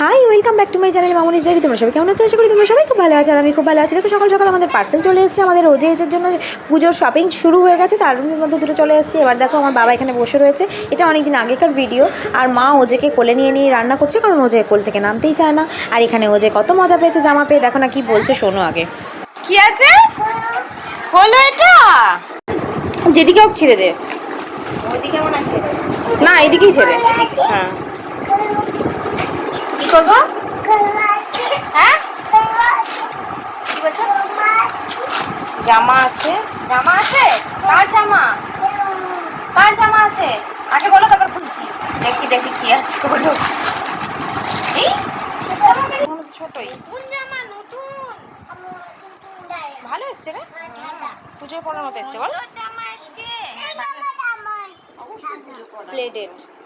Hi welcome back to my channel Mamuni study তোমরা সবাই কেমন আছো? আশা করি তোমরা সবাই খুব ভালো আছো আর আমি খুব ভালো আছি। দেখো সকাল সকাল আমাদের পার্সেল চলে এসেছে। আমাদের ওজে এজের জন্য পুজোর শপিং শুরু হয়ে গেছে। তার মধ্যে দুটো চলে এসেছে। এবার দেখো আমার বাবা এখানে বসে রয়েছে। এটা অনেকদিন আগেকার ভিডিও আর মা ওজেকে কোলে নিয়ে নিয়ে রান্না করছে। কারণ ওজে কোল থেকে নামতেই চায় না। আর এখানে ওজে কত মজা পেয়েছে জামা পেয়ে দেখো না কি বলছে শোনো আগে। কি আছে? হলো এটা? যেদিকে হোক ছিঁড়ে দে। না এদিকেই ছেড়ে হ্যাঁ। কি করব? হ্যাঁ? কি বলছো? জামা আছে। জামা আছে? কার জামা? কার জামা আছে? আগে বলো তারপর খুলছি। দেখি দেখি কি আছে বলো। এই ছোটই। নতুন জামা নতুন। ভালো এসছে রে। পুজোয় পড়ার মতো এসছে বল। নতুন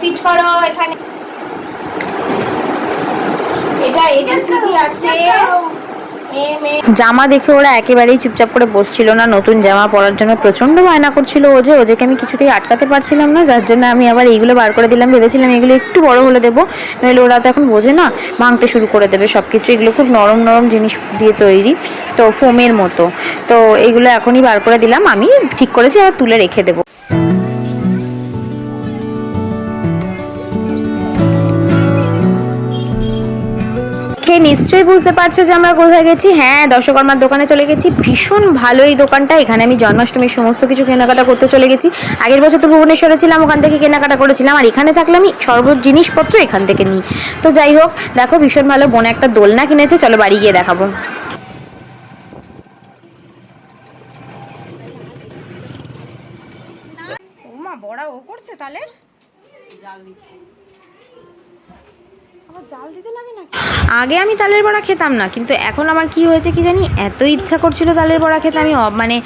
ফিট করো এখানে। এটা আছে। জামা দেখে ওরা একেবারেই চুপচাপ করে বসছিল না, নতুন জামা পরার জন্য প্রচণ্ড বায়না করছিল ও যে ওজেকে আমি কিছুতেই আটকাতে পারছিলাম না, যার জন্য আমি আবার এইগুলো বার করে দিলাম, ভেবেছিলাম এগুলো একটু বড় হলে দেবো, নইলে ওরা তো এখন বোঝে না, ভাঙতে শুরু করে দেবে সব কিছু এগুলো খুব নরম নরম জিনিস দিয়ে তৈরি, তো ফোমের মতো। তো এইগুলো এখনই বার করে দিলাম, আমি ঠিক করেছি আর তুলে রেখে দেবো। খেয়ে নিশ্চয়ই বুঝতে পারছ যে আমরা কোথায় গেছি। হ্যাঁ দশকর্মার দোকানে চলে গেছি। ভীষণ ভালো এই দোকানটা। এখানে আমি জন্মাষ্টমীর সমস্ত কিছু কেনাকাটা করতে চলে গেছি। আগের বছর তো ভুবনেশ্বরে ছিলাম ওখান থেকে কেনাকাটা করেছিলাম। আর এখানে থাকলে আমি সর্ব জিনিসপত্র এখান থেকে নিই। তো যাই হোক দেখো ভীষণ ভালো বোন একটা দোলনা কিনেছে। চলো বাড়ি গিয়ে দেখাবো। বড়া ও করছে তালের জাল না আগে আমি তালের বড়া খেতাম না, কিন্তু এখন আমার কি হয়েছে কি জানি, এত ইচ্ছা করছিল তালের বড়া খেতে, আমি মানে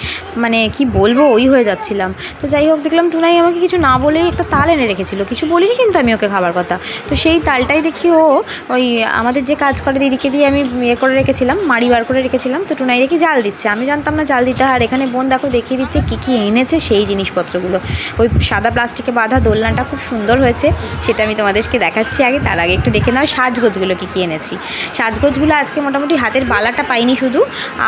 মানে কি বলব, ওই হয়ে যাচ্ছিলাম। তো যাই হোক, দেখলাম টুনাই আমাকে কিছু না বলেই একটা তাল এনে রেখেছিল, কিছু বলিনি কিন্তু আমি ওকে খাবার কথা। তো সেই তালটাই দেখি ও ওই আমাদের যে কাজ করে দিদিকে দিয়ে আমি ইয়ে করে রেখেছিলাম, মাড়ি বার করে রেখেছিলাম, তো টুনাই দেখি জাল দিচ্ছে। আমি জানতাম না জাল দিতে আর এখানে বোন দেখো দেখিয়ে দিচ্ছে কী কী এনেছে সেই জিনিসপত্রগুলো। ওই সাদা প্লাস্টিকে বাঁধা দোলনাটা খুব সুন্দর হয়েছে, সেটা আমি তোমাদেরকে দেখাচ্ছি আগে, তার আগে একটু দেখে নাও সাজগোজগুলো কী এনেছি। সাজগোজগুলো আজকে মোটামুটি হাতের বালাটা পাইনি শুধু,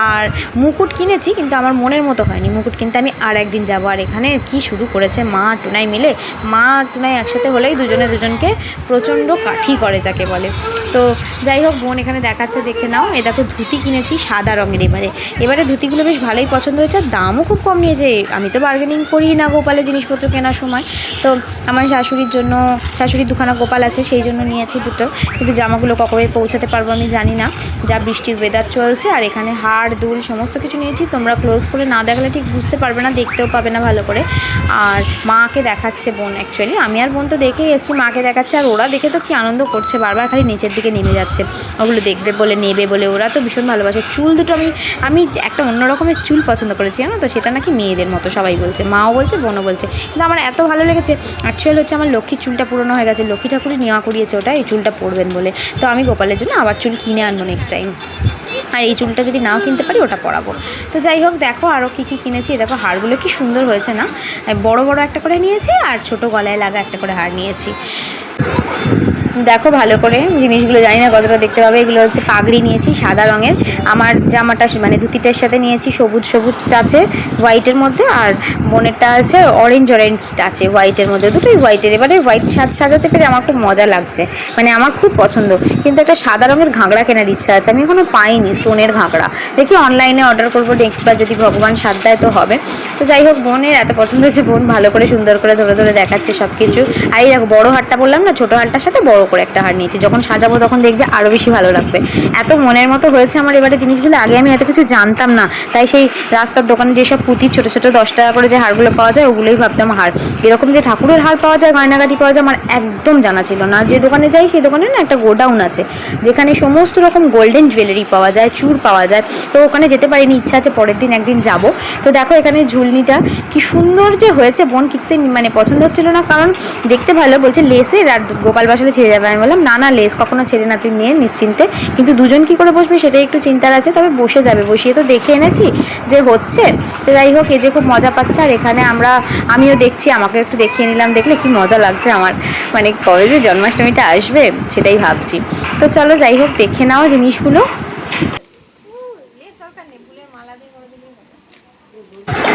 আর মুকুট কিনেছি কিন্তু আমার মনের মতো হয়নি। মুকুট কিনতে আমি আর একদিন যাব, আর এখানে কি শুরু করেছে মা টুনাই মিলে। মা আর টুনাই একসাথে হলেই দুজনে দুজনকে প্রচণ্ড কাঠি করে যাকে বলে। তো যাই হোক, বোন এখানে দেখাচ্ছে, দেখে নাও। এ দেখো, ধুতি কিনেছি সাদা রঙের এবারে। এবারে ধুতিগুলো বেশ ভালোই পছন্দ হয়েছে, আর দামও খুব কম নিয়েছে আমি তো বার্গেনিং করি না গোপালে জিনিসপত্র কেনার সময়। তো আমার শাশুড়ির জন্য, শাশুড়ির দুখানা গোপাল আছে, সেই জন্য নিয়েছি দুটো। কিন্তু জামাগুলো কবে পৌঁছাতে পারব আমি জানি না। যা বৃষ্টির ওয়েদার চলছে আর এখানে হাড়, দুল সমস্ত কিছু নিয়েছি। তোমরা ক্লোজ করে না দেখালে ঠিক বুঝতে পারবে না, দেখতেও পাবে না ভালো করে। আর মাকে দেখাচ্ছে বোন অ্যাকচুয়ালি আমি আর বোন তো দেখেই এসেছি, মাকে দেখাচ্ছে। আর ওরা দেখে তো কি আনন্দ করছে, বারবার খালি নিচের দিকে নেমে যাচ্ছে। ওগুলো দেখবে বলে, নেবে বলে, ওরা তো ভীষণ ভালোবাসে। চুল দুটো আমি আমি একটা অন্য রকমের চুল পছন্দ করেছি, জানো তো? সেটা নাকি মেয়েদের মতো, সবাই বলছে। মাও বলছে, বোনও বলছে। কিন্তু আমার এত ভালো লেগেছে। অ্যাকচুয়ালি হচ্ছে আমার লক্ষ্মীর চুলটা পুরনো হয়ে গেছে। লক্ষ্মী ঠাকুরই নেওয়া করিয়েছে ওটা, এই চুলটা পরবেন বলে। তো আমি গোপালের জন্য আবার চুল কিনে আনব নেক্সট টাইম আর এই চুলটা যদি নাও কিনতে পারি, ওটা পরাবো। তো যাই হোক, দেখো আরও কী কী কিনেছি। দেখো হারগুলো কি সুন্দর হয়েছে না? বড় বড় একটা করে নিয়েছি আর ছোট গলায় লাগা একটা করে হার নিয়েছি। দেখো ভালো করে জিনিসগুলো জানি না কতটা দেখতে পাবে। এগুলো হচ্ছে পাগড়ি নিয়েছি, সাদা রঙের। আমার জামাটা মানে ধুতিটার সাথে নিয়েছি, সবুজ সবুজ আছে হোয়াইটের মধ্যে আর বোনেরটা আছে অরেঞ্জ অরেঞ্জ আছে হোয়াইটের মধ্যে। দুটোই হোয়াইটের এবারে হোয়াইট সাজ সাজাতে পেরে আমার খুব মজা লাগছে। মানে আমার খুব পছন্দ। কিন্তু একটা সাদা রঙের ঘাগড়া কেনার ইচ্ছা আছে। আমি এখনও পাইনি স্টোনের ঘাগড়া। দেখি অনলাইনে অর্ডার করব নেক্সট বার যদি ভগবান সাথ দেয় তো হবে। তো যাই হোক, বোনের এত পছন্দ হয়েছে, বোন ভালো করে সুন্দর করে ধরে ধরে দেখাচ্ছে সব কিছু আর এই দেখো, বড় হারটা বললাম না, ছোটো হারটা হারটার সাথে বড় করে একটা হার নিয়েছি। যখন সাজাবো তখন দেখবে আরও বেশি ভালো লাগবে। এত মনের মতো হয়েছে আমার এবারে জিনিসগুলো। আগে আমি এত কিছু জানতাম না। তাই সেই রাস্তার দোকানে যেসব পুঁতির ছোটো ছোটো দশ টাকা করে যে হারগুলো পাওয়া যায়, ওগুলোই ভাবতাম হার। এরকম যে ঠাকুরের হার পাওয়া যায়, গয়নাগাটি পাওয়া যায়, আমার একদম জানা ছিল না। যে দোকানে যাই, সেই দোকানে না একটা গোডাউন আছে, যেখানে সমস্ত রকম গোল্ডেন জুয়েলারি পাওয়া যায়, চুর পাওয়া যায়। তো ওখানে যেতে পারিনি, ইচ্ছা আছে পরের দিন একদিন যাব। তো দেখো এখানে ঝুলনিটা কি সুন্দর যে হয়েছে। বোন কিছুতেই মানে পছন্দ হচ্ছিল না। কারণ দেখতে ভালো, বলছে লেসের আর গোপাল বাসালে ছেড়ে যাবে। আমি বললাম, না না লেস কখনো ছেড়ে না, তুই নিয়ে নিশ্চিন্তে। কিন্তু দুজন কি করে বসবে সেটাই একটু চিন্তার আছে, তবে বসে যাবে। বসিয়ে তো দেখে এনেছি যে হচ্ছে। তো যাই হোক, এই যে খুব মজা পাচ্ছে, আর এখানে আমরা, আমিও দেখছি আমাকে একটু দেখিয়ে নিলাম। দেখলে কি মজা লাগছে আমার। মানে কবে যে জন্মাষ্টমীটা আসবে, সেটাই ভাবছি। তো চলো, যাই হোক, দেখে নাও জিনিসগুলো।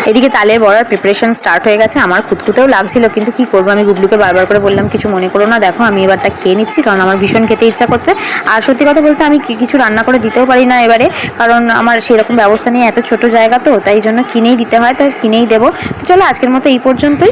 এদিকে তালের বড়ার প্রিপারেশন স্টার্ট হয়ে গেছে। আমার খুঁতখুতেও লাগছিল, কিন্তু কি করব? আমি গুবলুকে বারবার করে বললাম, কিছু মনে করো না, দেখো, আমি এবারটা খেয়ে নিচ্ছি, কারণ আমার ভীষণ খেতে ইচ্ছা করছে। আর সত্যি কথা বলতে, আমি কিছু রান্না করে দিতেও পারি না এবারে, কারণ আমার সেরকম ব্যবস্থা নেই, এত ছোট জায়গা তো, তাই জন্য কিনেই দিতে হয়, তাই কিনেই দেবো। তো চলো, আজকের মতো এই পর্যন্তই।